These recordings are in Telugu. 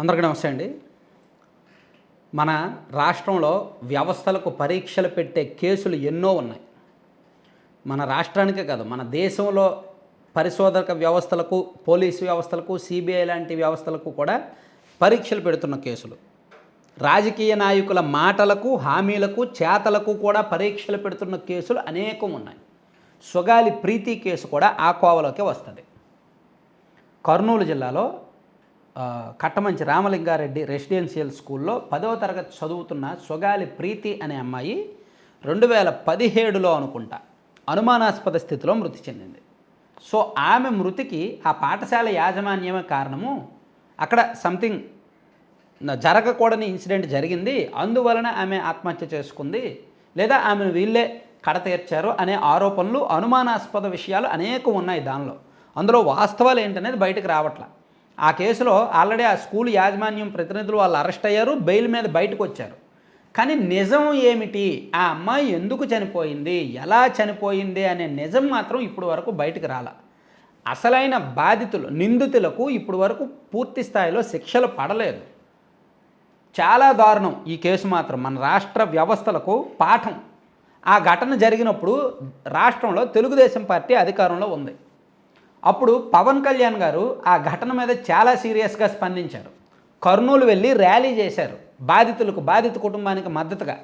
అందరికీ నమస్తే అండి. మన రాష్ట్రంలో వ్యవస్థలకు పరీక్షలు పెట్టే కేసులు ఎన్నో ఉన్నాయి. మన రాష్ట్రానికే కాదు మన దేశంలో పరిశోధక వ్యవస్థలకు పోలీసు వ్యవస్థలకు సిబిఐ లాంటి వ్యవస్థలకు కూడా పరీక్షలు పెడుతున్న కేసులు. రాజకీయ నాయకుల మాటలకు హామీలకు చేతలకు కూడా పరీక్షలు పెడుతున్న కేసులు అనేకం ఉన్నాయి. సుగాలి ప్రీతి కేసు కూడా ఆ కోవలోకే వస్తుంది. కర్నూలు జిల్లాలో కట్టమంచి రామలింగారెడ్డి రెసిడెన్షియల్ స్కూల్లో పదవ తరగతి చదువుతున్న సొగాలి ప్రీతి అనే అమ్మాయి రెండు వేల పదిహేడులో అనుకుంటా అనుమానాస్పద స్థితిలో మృతి చెందింది. సో ఆమె మృతికి ఆ పాఠశాల యాజమాన్యమే కారణము. అక్కడ సంథింగ్ జరగకూడని ఇన్సిడెంట్ జరిగింది. అందువలన ఆమె ఆత్మహత్య చేసుకుంది. లేదా ఆమెను వీళ్ళే కడతీర్చారు అనే ఆరోపణలు అనుమానాస్పద విషయాలు అనేకం ఉన్నాయి దానిలో. అందులో వాస్తవాలు ఏంటనేది బయటకు రావట్ల. ఆ కేసులో ఆల్రెడీ ఆ స్కూల్ యాజమాన్యం ప్రతినిధులు వాళ్ళు అరెస్ట్ అయ్యారు బెయిల్ మీద బయటకు వచ్చారు కానీ నిజం ఏమిటి? ఆ అమ్మాయి ఎందుకు చనిపోయింది? ఎలా చనిపోయింది అనే నిజం మాత్రం ఇప్పుడు వరకు బయటకు రాల. అసలైన బాధితులు నిందితులకు ఇప్పుడు వరకు పూర్తి స్థాయిలో శిక్షలు పడలేదు. చాలా దారుణం ఈ కేసు మాత్రం. మన రాష్ట్ర వ్యవస్థలకు పాఠం. ఆ ఘటన జరిగినప్పుడు రాష్ట్రంలో తెలుగుదేశం పార్టీ అధికారంలో ఉంది. అప్పుడు పవన్ కళ్యాణ్ గారు ఆ ఘటన మీద చాలా సీరియస్గా స్పందించారు. కర్నూలు వెళ్ళి ర్యాలీ చేశారు బాధితులకు బాధిత కుటుంబానికి మద్దతుగా.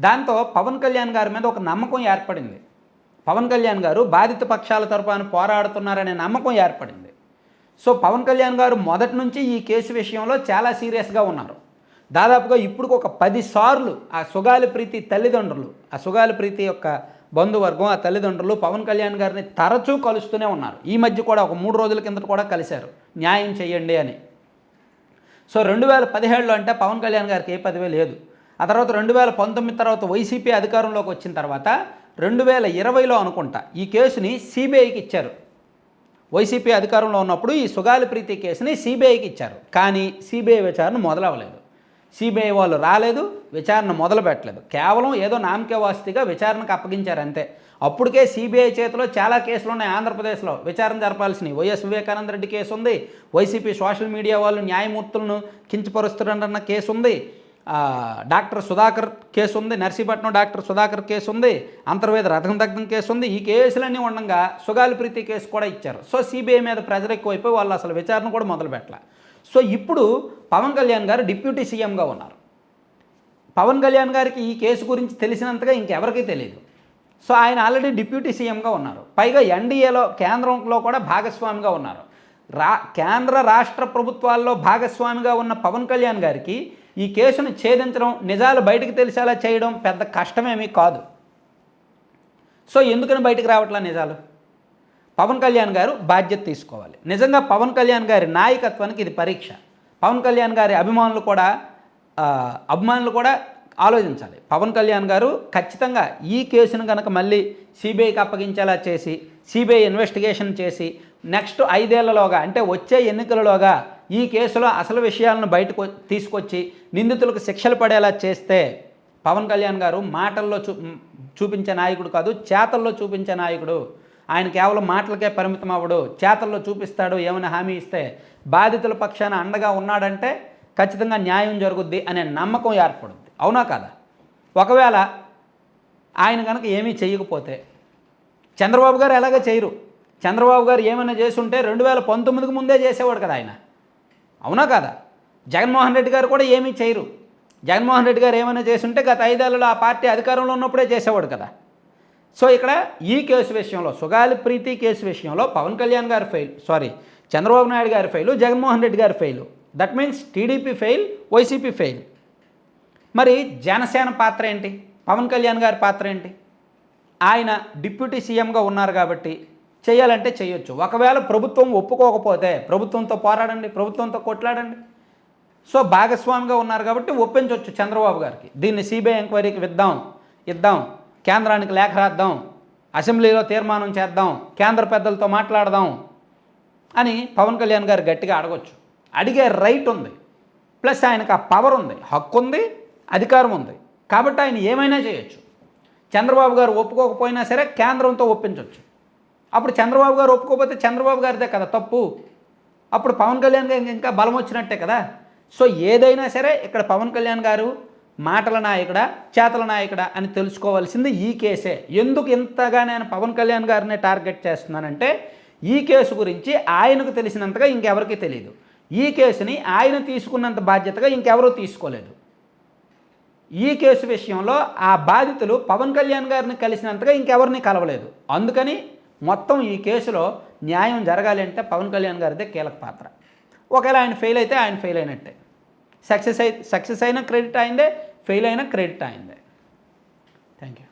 దాంతో పవన్ కళ్యాణ్ గారి మీద ఒక నమ్మకం ఏర్పడింది. పవన్ కళ్యాణ్ గారు బాధిత పక్షాల తరఫున పోరాడుతున్నారనే నమ్మకం ఏర్పడింది. సో పవన్ కళ్యాణ్ గారు మొదటి నుంచి ఈ కేసు విషయంలో చాలా సీరియస్గా ఉన్నారు. దాదాపుగా ఇప్పుడు ఒక పది సార్లు ఆ సుగాలి ప్రీతి తల్లిదండ్రులు ఆ సుగాలి ప్రీతి యొక్క బంధువర్గం ఆ తల్లిదండ్రులు పవన్ కళ్యాణ్ గారిని తరచూ కలుస్తూనే ఉన్నారు. ఈ మధ్య కూడా ఒక మూడు రోజుల కిందట కూడా కలిశారు. న్యాయం చేయండి అని. సో రెండు వేల పదిహేడులో అంటే పవన్ కళ్యాణ్ గారికి ఏ పదవి లేదు. ఆ తర్వాత రెండు వేల పంతొమ్మిది తర్వాత వైసీపీ అధికారంలోకి వచ్చిన తర్వాత రెండు వేల ఇరవైలో అనుకుంటా ఈ కేసుని సిబిఐకి ఇచ్చారు. వైసీపీ అధికారంలో ఉన్నప్పుడు ఈ సుగాలి ప్రీతి కేసుని సిబిఐకి ఇచ్చారు. కానీ సిబిఐ విచారణ మొదలవ్వలేదు. సిబిఐ వాళ్ళు రాలేదు విచారణ మొదలు పెట్టలేదు. కేవలం ఏదో నామకే వాస్తిగా విచారణకు అప్పగించారు అంతే. అప్పటికే సిబిఐ చేతిలో చాలా కేసులు ఉన్నాయి ఆంధ్రప్రదేశ్లో. విచారణ జరపాల్సినవి. వైఎస్ వివేకానంద రెడ్డి కేసు ఉంది. వైసీపీ సోషల్ మీడియా వాళ్ళు న్యాయమూర్తులను కించపరుస్తున్నారన్న కేసు ఉంది. డాక్టర్ సుధాకర్ కేసు ఉంది. నర్సీపట్నం డాక్టర్ సుధాకర్ కేసు ఉంది. అంతర్వేద రథం దగ్ధం కేసు ఉంది. ఈ కేసులన్నీ ఉండగా సుగాలి ప్రీతి కేసు కూడా ఇచ్చారు. సో సిబిఐ మీద ప్రెజర్ ఎక్కువైపోయి వాళ్ళు అసలు విచారణ కూడా మొదలు పెట్టలే సో ఇప్పుడు పవన్ కళ్యాణ్ గారు డిప్యూటీ సీఎంగా ఉన్నారు. పవన్ కళ్యాణ్ గారికి ఈ కేసు గురించి తెలిసినంతగా ఇంకెవరికీ తెలియదు సో ఆయన ఆల్రెడీ డిప్యూటీ సీఎంగా ఉన్నారు. పైగా ఎన్డీఏలో కేంద్రంలో కూడా భాగస్వామిగా ఉన్నారు. రా కేంద్ర రాష్ట్ర ప్రభుత్వాల్లో భాగస్వామిగా ఉన్న పవన్ కళ్యాణ్ గారికి ఈ కేసును ఛేదించడం నిజాలు బయటకు తెలిసేలా చేయడం పెద్ద కష్టమేమీ కాదు. సో ఎందుకని బయటకు రావట్లా నిజాలు? పవన్ కళ్యాణ్ గారు బాధ్యత తీసుకోవాలి. నిజంగా పవన్ కళ్యాణ్ గారి నాయకత్వానికి ఇది పరీక్ష. పవన్ కళ్యాణ్ గారి అభిమానులు కూడా అభిమానులు కూడా ఆలోచించాలి. పవన్ కళ్యాణ్ గారు ఖచ్చితంగా ఈ కేసును కనుక మళ్ళీ సిబిఐకి అప్పగించేలా చేసి సిబిఐ ఇన్వెస్టిగేషన్ చేసి నెక్స్ట్ ఐదేళ్ళలోగా అంటే వచ్చే ఎన్నికలలోగా ఈ కేసులో అసలు విషయాలను బయటకు తీసుకొచ్చి నిందితులకు శిక్షలు పడేలా చేస్తే పవన్ కళ్యాణ్ గారు మాటల్లో చూ చూపించే నాయకుడు కాదు చేతల్లో చూపించే నాయకుడు. ఆయన కేవలం మాటలకే పరిమితం అవ్వడు చేతల్లో చూపిస్తాడు ఏమైనా హామీ ఇస్తే బాధితుల పక్షాన అండగా ఉన్నాడంటే ఖచ్చితంగా న్యాయం జరుగుద్ది అనే నమ్మకం ఏర్పడుద్ది. అవునా కాదా? ఒకవేళ ఆయన కనుక ఏమీ చేయకపోతే చంద్రబాబు గారు ఎలాగ చేయరు? చంద్రబాబు గారు ఏమైనా చేసుంటే రెండు వేల పంతొమ్మిదికి ముందే చేసేవాడు కదా ఆయన. అవునా కాదా? జగన్మోహన్ రెడ్డి గారు కూడా ఏమీ చేయరు. జగన్మోహన్ రెడ్డి గారు ఏమైనా చేసుంటే గత ఐదేళ్ళలో ఆ పార్టీ అధికారంలో ఉన్నప్పుడే చేసేవాడు కదా. సో ఇక్కడ ఈ కేసు విషయంలో సుగాలి ప్రీతి కేసు విషయంలో పవన్ కళ్యాణ్ గారు ఫెయిల్ సారీ చంద్రబాబు నాయుడు గారి ఫెయిల్ జగన్మోహన్ రెడ్డి గారి fail that means TDP fail YCP fail మరి జనసేన పాత్ర ఏంటి? పవన్ కళ్యాణ్ గారి పాత్ర ఏంటి? ఆయన డిప్యూటీ సీఎంగా ఉన్నారు కాబట్టి చేయాలంటే చేయొచ్చు. ఒకవేళ ప్రభుత్వం ఒప్పుకోకపోతే ప్రభుత్వంతో పోరాడండి ప్రభుత్వంతో కొట్లాడండి. సో భాగస్వామిగా ఉన్నారు కాబట్టి ఒప్పించవచ్చు చంద్రబాబు గారికి. దీన్ని సిబిఐ ఎంక్వైరీకి ఇద్దాం ఇద్దాం. కేంద్రానికి లేఖ రాద్దాం అసెంబ్లీలో తీర్మానం చేద్దాం కేంద్ర పెద్దలతో మాట్లాడదాం అని పవన్ కళ్యాణ్ గారు గట్టిగా అడగొచ్చు. అడిగే రైట్ ఉంది. ప్లస్ ఆయనకు ఆ పవర్ ఉంది హక్కు ఉంది అధికారం ఉంది. కాబట్టి ఆయన ఏమైనా చేయొచ్చు. చంద్రబాబు గారు ఒప్పుకోకపోయినా సరే కేంద్రంతో ఒప్పించవచ్చు అప్పుడు చంద్రబాబు గారు ఒప్పుకోకపోతే చంద్రబాబు గారిదే కదా తప్పు. అప్పుడు పవన్ కళ్యాణ్ గారికి ఇంకా బలం వచ్చినట్టే కదా. సో ఏదైనా సరే ఇక్కడ పవన్ కళ్యాణ్ గారు మాటల నాయకుడా చేతల నాయకుడా అని తెలుసుకోవాల్సింది ఈ కేసే. ఎందుకు ఇంతగా నేను పవన్ కళ్యాణ్ గారిని టార్గెట్ చేస్తున్నానంటే ఈ కేసు గురించి ఆయనకు తెలిసినంతగా ఇంకెవరికీ తెలియదు ఈ కేసుని ఆయన తీసుకున్నంత బాధ్యతగా ఇంకెవరూ తీసుకోలేదు. ఈ కేసు విషయంలో ఆ బాధితులు పవన్ కళ్యాణ్ గారిని కలిసినంతగా ఇంకెవరిని కలవలేదు. అందుకని మొత్తం ఈ కేసులో న్యాయం జరగాలి అంటే పవన్ కళ్యాణ్ గారిదే కీలక పాత్ర. ఒకవేళ ఆయన ఫెయిల్ అయితే ఆయన ఫెయిల్ అయినట్టే. సక్సెస్ అయి సక్సెస్ అయిన క్రెడిట్ అయిందే ఫెయిల్ అయిన క్రెడిట్ అయింది. Thank you